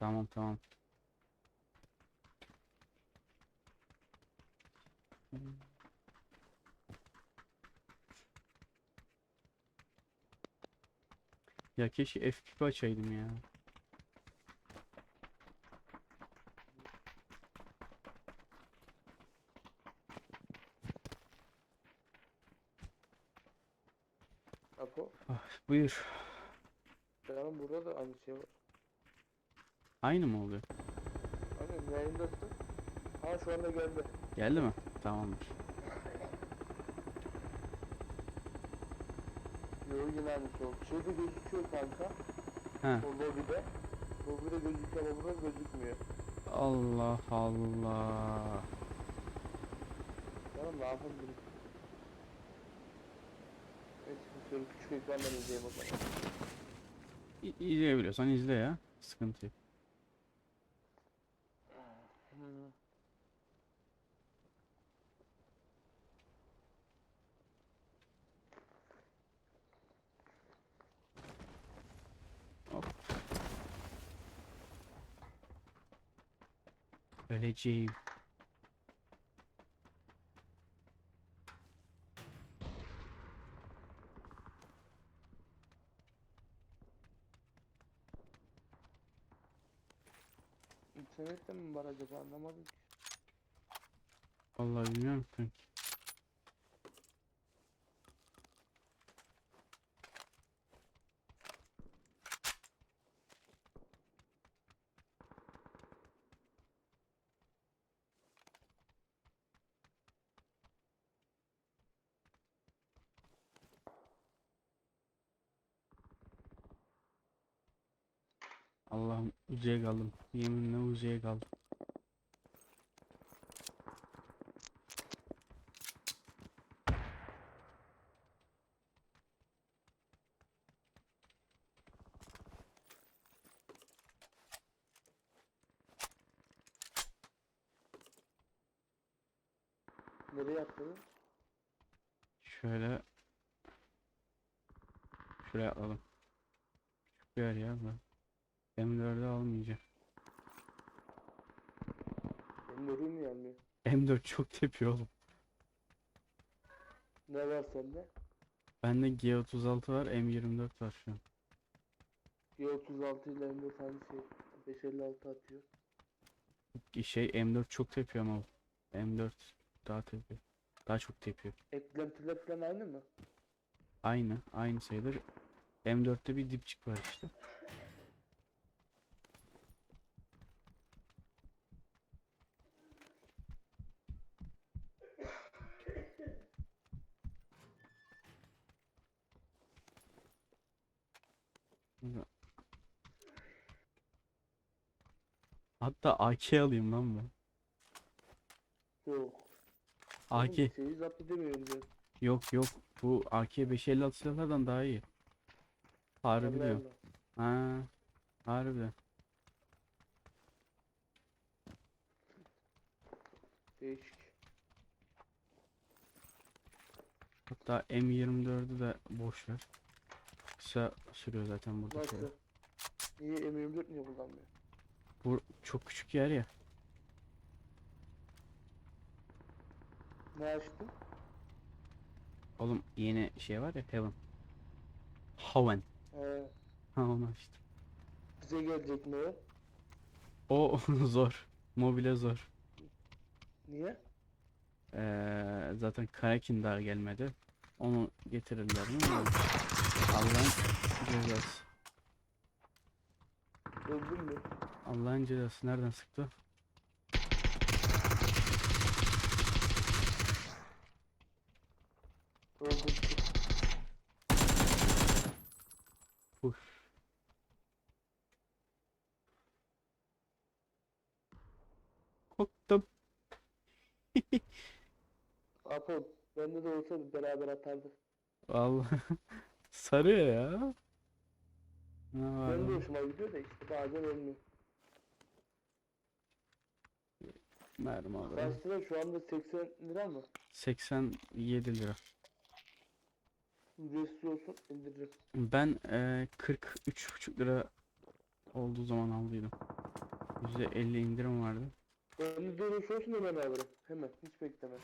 Tamam tamam. Ya keşke F2 açaydım ya. Apo. Ah, buyur. Canım burada da aynı şey var. Aynı mı oluyor? Hani yayındasın. Ha şu anda geldi. Geldi mi? Tamamdır. Yo yine aynı oldu. Şeyde gözüküyor kanka. He. O lobide. Lobide gözüküyor ama burada gözükmüyor. Allah Allah. Canım ne yapabilirim? Neyse şöyle küçük ekrandan izleyeyim o zaman. İ- İzleyebiliyorsan izle ya. Sıkıntı yok. Öleceğim. İnternette mi var acaba anlamadım ki. Vallahi bilmiyorum kanki. Allah'ım uzaya kaldım. Yeminle uzaya kaldım. Nereye attınız? Şöyle Şuraya alalım. Küçük bir yer ya bu. M4'ü almayacağım. Benim nereye mi gelmiyor? M4 çok tepiyor oğlum. Ne var sende? Bende G36 var, M24 var şu an. G36 ile M4 tane şey 556 atıyor. Şey M4 çok tepiyor ama M4 daha tepiyor. Daha çok tepiyor. Eklentiler falan aynı mı? Aynı, aynı sayılır. M4'te bir dipçik var işte. Burada- Hatta AK alayım lan ben. Yok. AK Oğlum Şeyi zapt edemiyorum diyor. yok yok bu AK 556 silahlardan daha iyi. Harbi Allah. Allah. Ha, harbi. Değişik. Hatta M24'ü de boş ver. Kısa sürüyor zaten burada. Nasıl? Niye M24 niye kullanmıyor? Bu çok küçük yer ya. Ne açtın? Oğlum yeni şey var ya Heaven. Haven. He, Ha onu açtım. bize gelecek mi o? O zor. Mobile zor. Niye? Ee, zaten Karakin daha gelmedi. Onu getirirler mi? Allah'ın cezası. Öldün mü? Allah'ın cezası nereden sıktı? Öldün. Uf. Korktum. Apo, bende de olsa beraber atardık. Vallahi sarıyor ya. Benim de hoşuma gidiyor da işte bazen olmuyor. Mermi alırım. Kaç lira şu anda 80 lira mı? 87 lira. Ücretsiz olsun indiririm. Ben eee 43,5 lira olduğu zaman aldıydım. %50 indirim vardı. Önünde dönüş olsun hemen abi. Hemen hiç bekleme.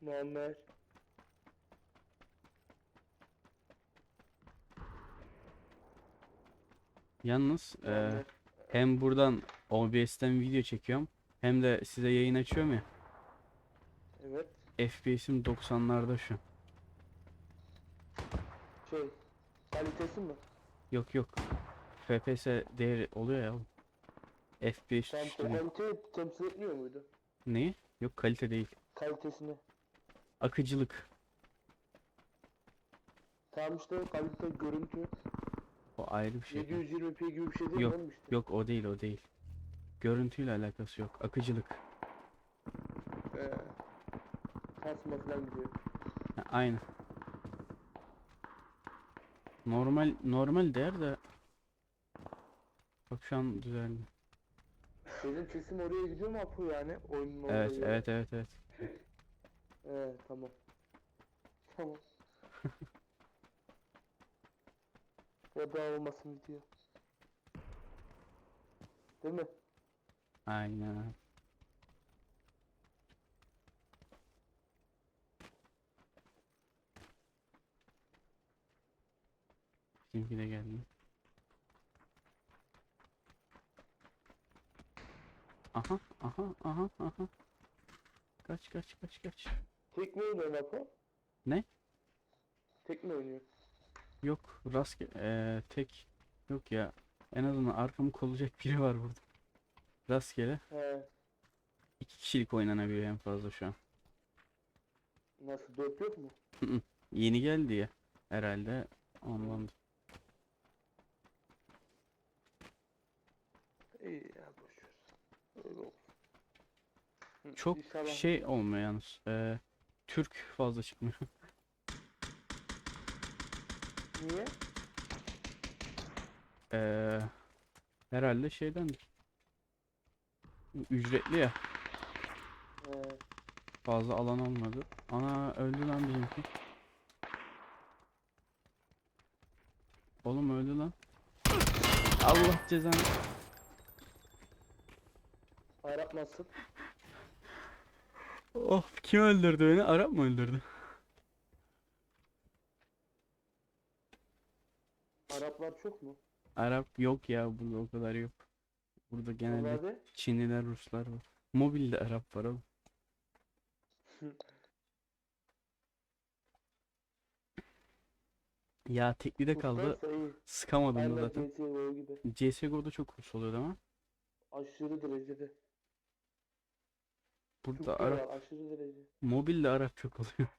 Muammer. Yalnız Muammer. hem buradan OBS'ten video çekiyorum hem de size yayın açıyorum ya. Evet. FPS'im 90'larda şu. Şey. Kalitesi mi? Yok yok. FPS değeri oluyor ya. oğlum. FPS Tam düştürüyor. kaliteyi temsil etmiyor muydu? Neyi? Yok kalite değil. Kalitesini. Akıcılık. Tamam işte kalite görüntü. O ayrı bir şey. 720p gibi bir şey değil Yok, mi oğlum işte? Yok o değil o değil. Görüntüyle alakası yok. Akıcılık. Ee, kasma falan gidiyor. Ha, aynı. Normal normal değer de Bak şu an düzeldi. Benim sesim oraya gidiyor mu Apo yani? Oyunun olduğu Evet yere? evet evet evet. Ee, tamam. Tamam. ya daha olmasın video. Değil mi? Aynen. Bizimki de geldi. Aha aha aha aha. Kaç kaç kaç kaç. Tek mi oynuyorsun Apo? Ne? Tek mi oynuyor? Yok rastgele eee, tek yok ya. En azından arkamı kollayacak biri var burada. Rastgele He. iki kişilik oynanabiliyor en fazla şu an. Nasıl? Dört yok mu? Yeni geldi ya herhalde ondan. İyi ya boşver. Öyle olsun. Hı, Çok inşallah- şey olmuyor yalnız. eee, Türk fazla çıkmıyor. Niye? Eee herhalde şeyden ücretli ya He. fazla alan olmadı. Ana öldü lan bizimki. Oğlum öldü lan. Allah cezanı. Arap nasıl? Oh kim öldürdü beni? Arap mı öldürdü? Araplar çok mu? Arap yok ya burada o kadar yok. Burada genelde Normalde Çinliler, Ruslar var. Mobilde Arap var oğlum. Ya teklide kaldı. Ruslarsa iyi. Sıkamadım da Aynen zaten. CSGO'da çok Rus oluyor ama Aşırı derecede. Burada Türkçe Arap, var, aşırı derece. mobilde Arap çok oluyor.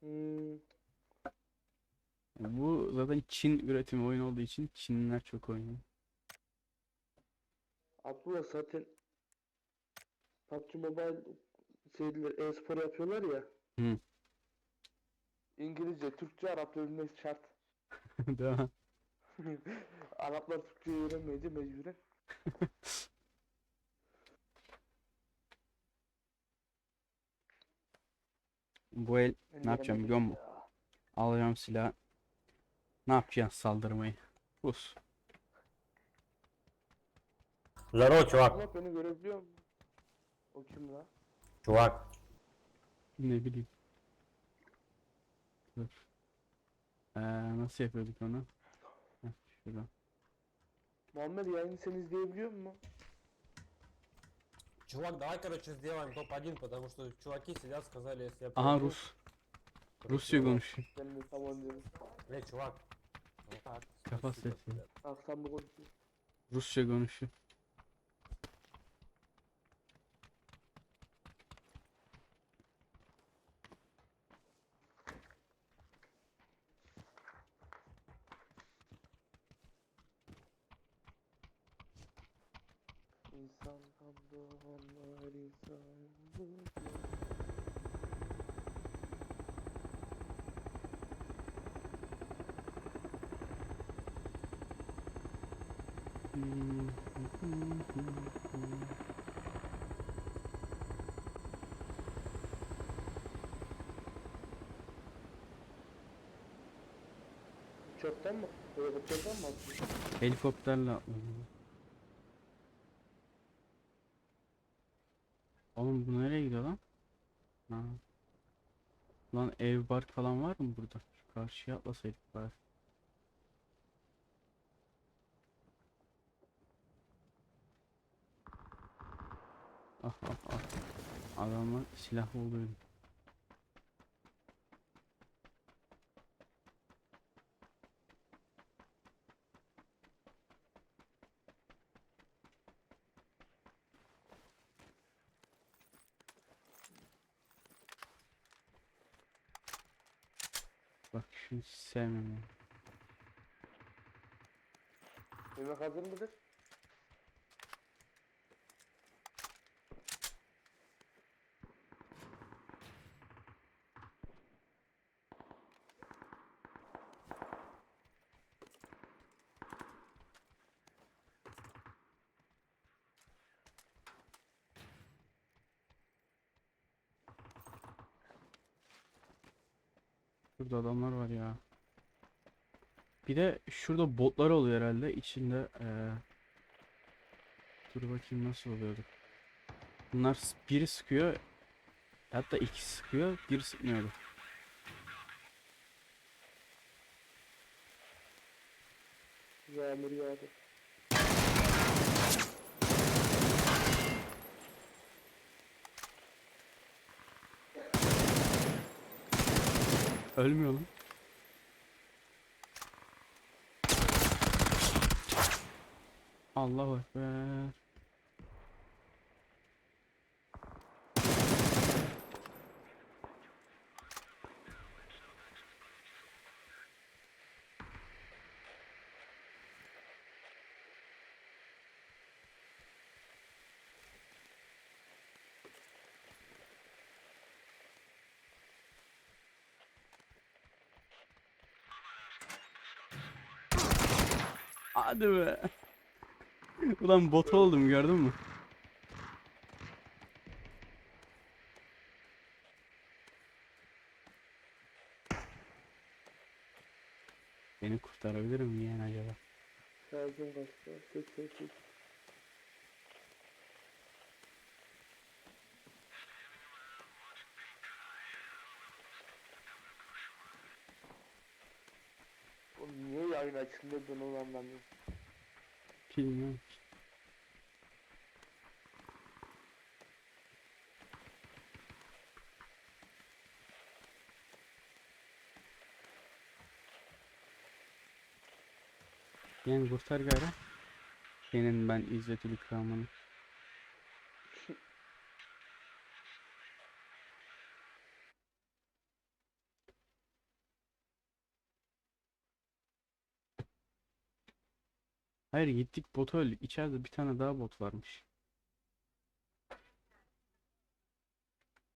Hmm. Bu zaten Çin üretimi oyun olduğu için Çinliler çok oynuyor. Abdullah zaten PUBG Mobile şeyler e-spor yapıyorlar ya. Hı. İngilizce, Türkçe, Arapça bilmek şart. Değil mi? Araplar Türkçeyi öğrenmeyince mecburen. Bu el ne yapacağım biliyor musun? Alacağım silah. Ne yapacağız saldırmayı? Pus. Lan o çuvak. Allah beni görebiliyor mu? O kim la? Çuvak. Ne bileyim. Dur. Ee, nasıl yapıyorduk onu? Heh, şuradan. Muhammed yayını sen izleyebiliyor musun? Чувак, давай, короче, сделаем топ-1, потому что чуваки сидят, сказали, если я... Aha Rus. Rus yürümüş. Ben de tamam dedim. Ne çuvak? Kafa sesi. Akşam Rusça konuşuyor. Uçaktan mı? Helikopterden mi attın? Helikopterle atladım. Oğlum bu nereye gidiyor lan? Ha. Lan ev bark falan var mı burada? Şu karşıya atlasaydık bari. Ah ah ah. Adamlar silahlı oluyor. Bak şunu hiç sevmem. Yemek hazır mıdır? Burada adamlar var ya. Bir de şurada botlar oluyor herhalde içinde eee Dur bakayım nasıl oluyordu. Bunlar biri sıkıyor hatta iki sıkıyor biri sıkmıyordu. Yağmur yağdı. Ölmüyor lan. Allahu Ekber. Hadi be. Ulan bot oldum gördün mü? Beni kurtarabilir mi yani acaba? Şarjım kaçtı. Çek çek çek. Yayın açıldı ben anlamıyorum. Bilmiyorum. Yani kurtar gayrı. Senin ben İzzetül ikramını. Hayır gittik bot öldük. İçeride bir tane daha bot varmış.